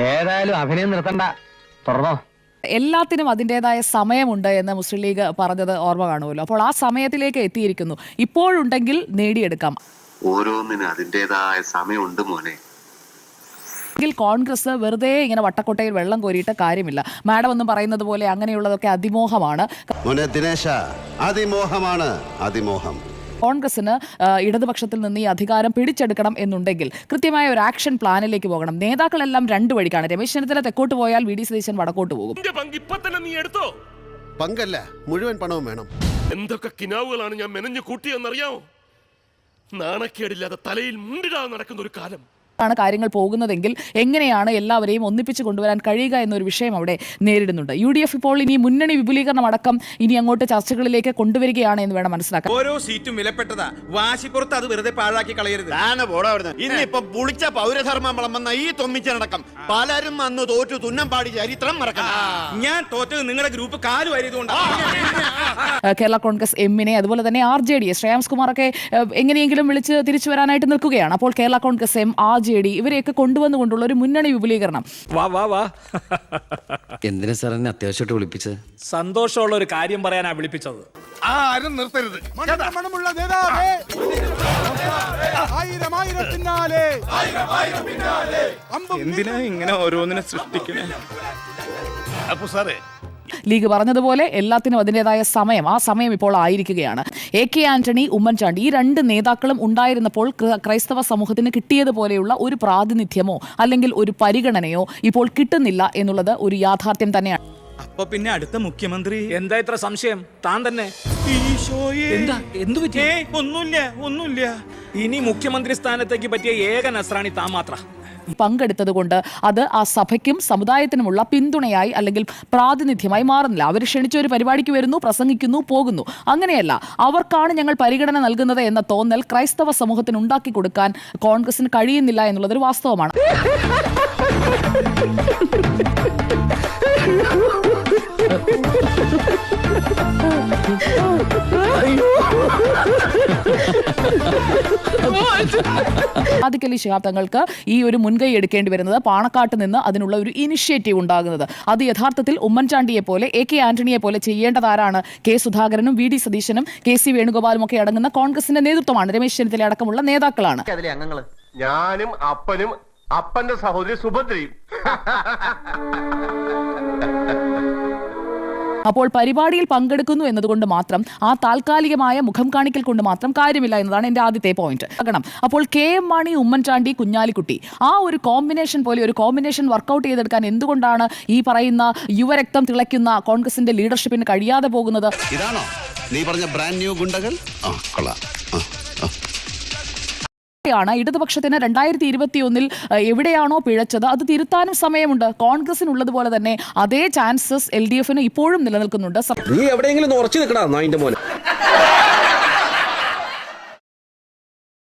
ഏതായാലും അഭിനയം നിർത്തണ്ട. തുറന്നോ. എല്ലാത്തിനും അതിന്റെതായ സമയമുണ്ട് എന്ന് മുസ്ലിം ലീഗ് പറഞ്ഞത് ഓർമ്മ കാണുമല്ലോ. അപ്പോൾ ആ സമയത്തിലേക്ക് എത്തിയിരിക്കുന്നു. ഇപ്പോഴുണ്ടെങ്കിൽ നേടിയെടുക്കാം. ഓരോന്നിനും അതിന്റെതായ സമയമുണ്ട് മോനെ. എങ്കിൽ കോൺഗ്രസ് വെറുതെ ഇങ്ങനെ വട്ടക്കൊട്ടയിൽ വെള്ളം കോരിയിട്ട് കാര്യമില്ല. മാഡം ഒന്നും പറയുന്നത് പോലെ അങ്ങനെയുള്ളതൊക്കെ അതിമോഹമാണ്. മോനെ ദിനേശ അതിമോഹമാണ് അതിമോഹം. കോൺഗ്രസിന് ഇടതുപക്ഷത്തിൽ നിന്ന് ഈ അധികാരം പിടിച്ചെടുക്കണം എന്നുണ്ടെങ്കിൽ കൃത്യമായ ഒരു ആക്ഷൻ പ്ലാനിലേക്ക് പോകണം. നേതാക്കളെല്ലാം രണ്ടു വഴിക്കാണ്. രമേശ് ചെന്നിത്തല തെക്കോട്ട് പോയാൽ വി ഡി സതീശൻ വടക്കോട്ട് പോകും. പങ്ക് ഇപ്പൊ തന്നെ നീ എടുത്തോ? പങ്കല്ല മുഴുവൻ പണവും വേണം. എന്തൊക്കെ കിനാവുകളാണ് ഞാൻ മെനഞ്ഞു കൂട്ടിയെന്നറിയാമോ? നാണക്കേടില്ലാതെ തലയിൽ മുണ്ടിടാതെ നടക്കുന്ന ഒരു കാലം. ആണ് കാര്യങ്ങൾ പോകുന്നതെങ്കിൽ എങ്ങനെയാണ് എല്ലാവരെയും ഒന്നിപ്പിച്ച് കൊണ്ടുവരാൻ കഴിയുക എന്നൊരു വിഷയം അവിടെ നേരിടുന്നുണ്ട്. യു ഡി എഫ് ഇപ്പോൾ ഇനി മുന്നണി വിപുലീകരണം അടക്കം ഇനി അങ്ങോട്ട് ചർച്ചകളിലേക്ക് കൊണ്ടുവരികയാണ് എന്ന് വേണം മനസ്സിലാക്കാൻ. ഓരോ സീറ്റും വിലപ്പെട്ടതാ. വാശിപ്പുറത്ത് അത് വെറുതെ പാഴാക്കി കളയരുത്. ഇന്നിപ്പം പുളിച്ച പൗരധർമ്മം വിളമ്പുന്ന ഈ തൊമ്മിച്ചടക്കം പലരും അന്ന് തോറ്റു തുന്നം പാടി ചരിത്രം മറക്കണം. ഞാൻ തോറ്റത് നിങ്ങളുടെ ഗ്രൂപ്പ് കാലു കേരള കോൺഗ്രസ് എമ്മിനെ അതുപോലെ തന്നെ ആർ ജെ ഡി ശ്രേയാംസ് കുമാറൊക്കെ എങ്ങനെയെങ്കിലും വിളിച്ച് തിരിച്ചു വരാനായിട്ട് നിൽക്കുകയാണ്. അപ്പോൾ Kerala Congress M R J D ഇവരെയൊക്കെ കൊണ്ടുവന്നുകൊണ്ടുള്ള ഒരു മുന്നണി വിപുലീകരണം. വാ വാ വാ. എന്തിനാ സാർ എന്നെ അത്യാവശ്യമായിട്ട് വിളിപ്പിച്ചത്? സന്തോഷമുള്ള ഒരു കാര്യം പറയാനാ വിളിപ്പിച്ചത്. ആരും നിർത്തരുത്. മണമുള്ള നേതാവേ? ആയിരം ആയിരം പിന്നാലെ അമ്പും എന്തിനാ ഇങ്ങനെ ഓരോന്നിനെ സൃഷ്ടിക്കണേ? അപ്പൊ സാറേ. ലീഗ് പറഞ്ഞതുപോലെ എല്ലാത്തിനും അതിന്റെതായ സമയം. ആ സമയം ഇപ്പോൾ ആയിരിക്കുകയാണ്. എ കെ ആന്റണി ഉമ്മൻചാണ്ടി ഈ രണ്ട് നേതാക്കളും ഉണ്ടായിരുന്നപ്പോൾ ക്രൈസ്തവ സമൂഹത്തിന് കിട്ടിയതുപോലെയുള്ള ഒരു പ്രാതിനിധ്യമോ അല്ലെങ്കിൽ ഒരു പരിഗണനയോ ഇപ്പോൾ കിട്ടുന്നില്ല എന്നുള്ളത് ഒരു യാഥാർത്ഥ്യം തന്നെയാണ്. അപ്പൊ പിന്നെ അടുത്ത മുഖ്യമന്ത്രി? എന്താ ഇത്ര സംശയം? താൻ തന്നെ. ഈശോയേ. എന്താ? എന്തു പറ്റി? ഏയ്, ഒന്നുമില്ല ഒന്നുമില്ല. ഇനി മുഖ്യമന്ത്രി സ്ഥാനത്തേക്ക് പറ്റിയ ഏക നസ്രാണി താൻ മാത്ര. പങ്കെടുത്തത് കൊണ്ട് അത് ആ സഭയ്ക്കും സമുദായത്തിനുമുള്ള പിന്തുണയായി അല്ലെങ്കിൽ പ്രാതിനിധ്യമായി മാറുന്നില്ല. അവർ ക്ഷണിച്ച ഒരു പരിപാടിക്ക് വരുന്നു പ്രസംഗിക്കുന്നു പോകുന്നു. അങ്ങനെയല്ല അവർക്കാണ് ഞങ്ങൾ പരിഗണന നൽകുന്നത് എന്ന തോന്നൽ ക്രൈസ്തവ സമൂഹത്തിന് ഉണ്ടാക്കി കൊടുക്കാൻ കോൺഗ്രസിന് കഴിയുന്നില്ല എന്നുള്ളതൊരു വാസ്തവമാണ്. ആദിക്കലി ശിഹാബ് തങ്ങൾക്ക് ഈ ഒരു മുൻകൈ എടുക്കേണ്ടി വരുന്നത് പാണക്കാട്ട് നിന്ന് അതിനുള്ള ഒരു ഇനിഷ്യേറ്റീവ് ഉണ്ടാകുന്നത്. അത് യഥാർത്ഥത്തിൽ ഉമ്മൻചാണ്ടിയെ പോലെ എ കെ ആന്റണിയെ പോലെ ചെയ്യേണ്ടതാരാണ് കെ സുധാകരനും വി ഡി സതീശനും കെ സി വേണുഗോപാലും ഒക്കെ അടങ്ങുന്ന കോൺഗ്രസിന്റെ നേതൃത്വമാണ്. രമേശ് ചെന്നിത്തല അടക്കമുള്ള നേതാക്കളാണ്. ഞാനും അപ്പനും അപ്പന്റെ സഹോദരി സുഭദ്രയും. അപ്പോൾ പരിപാടിയിൽ പങ്കെടുക്കുന്നു എന്നതുകൊണ്ട് മാത്രം ആ താൽക്കാലികമായ മുഖം കാണിക്കൽ കൊണ്ട് മാത്രം കാര്യമില്ല എന്നതാണ് എന്റെ ആദ്യത്തെ പോയിന്റ് ആകണം. അപ്പോൾ കെ എം മാണി ഉമ്മൻചാണ്ടി കുഞ്ഞാലിക്കുട്ടി ആ ഒരു കോമ്പിനേഷൻ പോലെ ഒരു കോമ്പിനേഷൻ വർക്കൗട്ട് ചെയ്തെടുക്കാൻ എന്തുകൊണ്ടാണ് ഈ പറയുന്ന യുവരക്തം തിളയ്ക്കുന്ന കോൺഗ്രസിന്റെ ലീഡർഷിപ്പിന് കഴിയാതെ പോകുന്നത്? ഇതാണോ? നീ പറഞ്ഞ ബ്രാൻഡ് ന്യൂ ഗുണ്ടകൾ? ആ കൊള്ളാം. ആ, ആ. ാണ് ഇടതുപക്ഷത്തിന് രണ്ടായിരത്തി ഇരുപത്തിയൊന്നിൽ എവിടെയാണോ പിഴച്ചത് അത് തിരുത്താനും സമയമുണ്ട്. കോൺഗ്രസിനുള്ളതുപോലെ തന്നെ അതേ ചാൻസസ് എൽ ഡി എഫിന് ഇപ്പോഴും നിലനിൽക്കുന്നുണ്ട്. നീ എവിടെയെങ്കിലും ഉറച്ചു നിൽക്കടാ നായിന്റെ മോനെ.